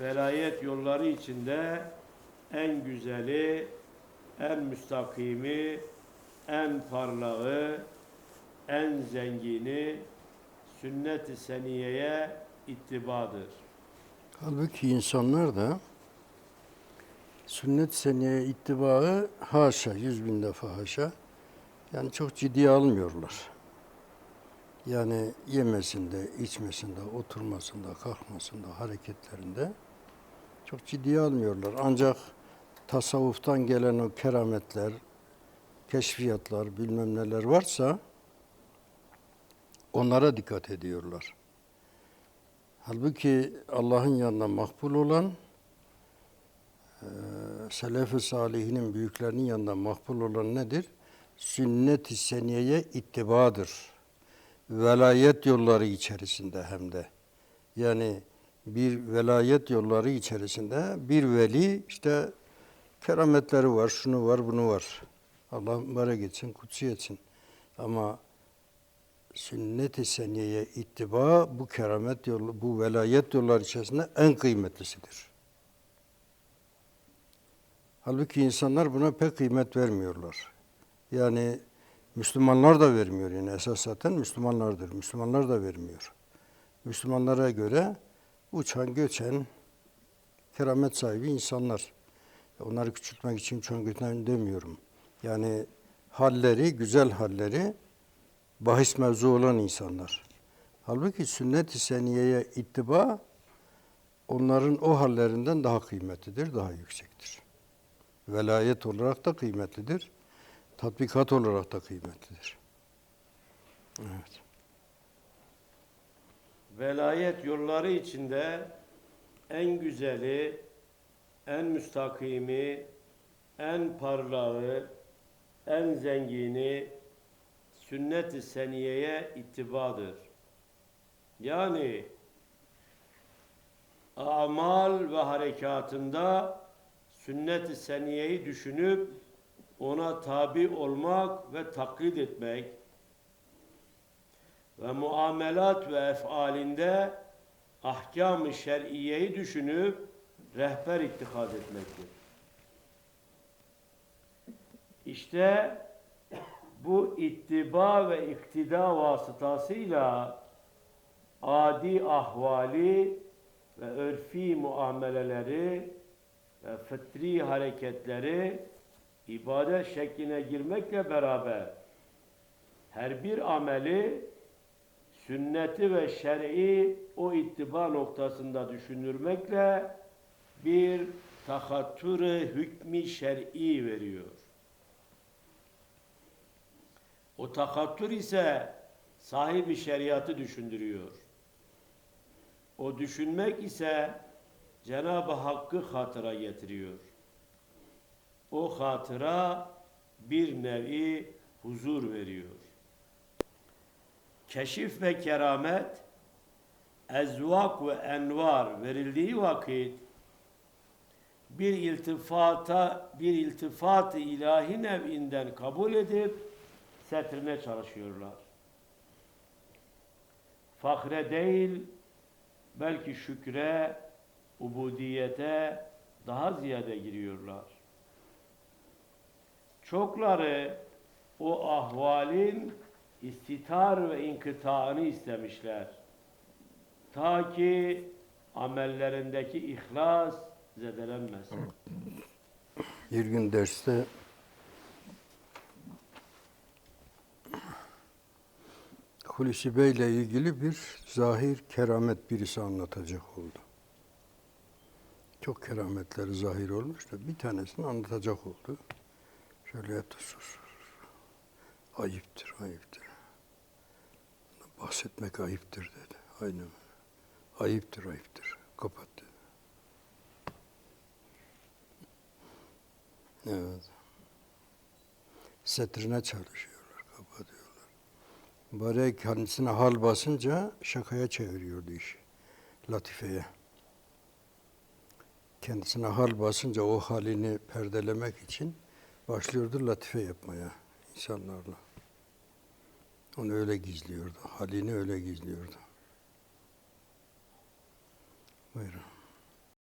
velayet yolları içinde en güzeli, en müstakimi, en parlağı, en zengini sünnet-i seniyeye ittibadır. Halbuki insanlar da sünnet seneye ittibaı haşa, yüz bin defa haşa. Yani çok ciddiye almıyorlar. Yani yemesinde, içmesinde, oturmasında, kalkmasında, hareketlerinde çok ciddiye almıyorlar. Ancak tasavvuftan gelen o kerametler, keşfiyatlar, bilmem neler varsa onlara dikkat ediyorlar. Halbuki Allah'ın yanında makbul olan, eee, selef-i salihinin büyüklerinin yanında makbul olan nedir? Sünnet-i seniyeye ittibadır. Velayet yolları içerisinde hem de. Yani bir velayet yolları içerisinde bir veli işte kerametleri var, şunu var, bunu var. Allah mübarek etsin, kutsi etsin. Ama sünnet-i seniyeye ittiba bu keramet yolu, bu velayet yolları içerisinde en kıymetlisidir. Halbuki insanlar buna pek kıymet vermiyorlar. Yani Müslümanlar da vermiyor yani esas zaten Müslümanlardır. Müslümanlar da vermiyor. Müslümanlara göre uçan göçen keramet sahibi insanlar. Onları küçültmek için uçan demiyorum. Yani halleri, güzel halleri bahis mevzu olan insanlar. Halbuki sünnet-i seniyeye ittiba onların o hallerinden daha kıymetlidir, daha yüksektir. Velayet olarak da kıymetlidir. Tatbikat olarak da kıymetlidir. Evet. Velayet yolları içinde en güzeli, en müstakimi, en parlağı, en zengini sünnet-i seniyeye ittibadır. Yani amal ve harekatında sünnet-i seniyeyi düşünüp ona tabi olmak ve taklit etmek ve muamelat ve efalinde ahkam-ı şer'iyeyi düşünüp rehber ittikad etmektir. İşte bu ittiba ve iktida vasıtasıyla adi ahvali ve örfi muameleleri ve fıtri hareketleri ibadet şekline girmekle beraber her bir ameli sünneti ve şer'i o ittiba noktasında düşünürmekle bir tahattürü hükmü şer'i veriyor. O takattür ise sahibi şeriatı düşündürüyor. O düşünmek ise Cenab-ı Hakk'ı hatıra getiriyor. O hatıra bir nevi huzur veriyor. Keşif ve keramet, ezvak ve envar verildiği vakit bir iltifata, bir iltifat-ı ilahi nev'inden kabul edip setrine çalışıyorlar. Fakre değil, belki şükre, ubudiyete daha ziyade giriyorlar. Çokları o ahvalin istitar ve inkıtaını istemişler. Ta ki amellerindeki ihlas zedelenmesin. Bir gün derste Hulusi Bey ile ilgili bir zahir keramet birisi anlatacak oldu. Çok kerametleri zahir olmuş da bir tanesini anlatacak oldu. Şöyle yaptı sus. Ayıptır, ayıptır. Bahsetmek ayıptır dedi. Aynen. Ayıptır, ayıptır. Kapat dedi. Evet. Setrine çalışıyorlar, kapatıyorlar. Bari kendisine hal basınca şakaya çeviriyordu işi. Latifeye. Kendisine hal basınca o halini perdelemek için başlıyordu latife yapmaya insanlarla. Onu öyle gizliyordu. Halini öyle gizliyordu. Buyurun.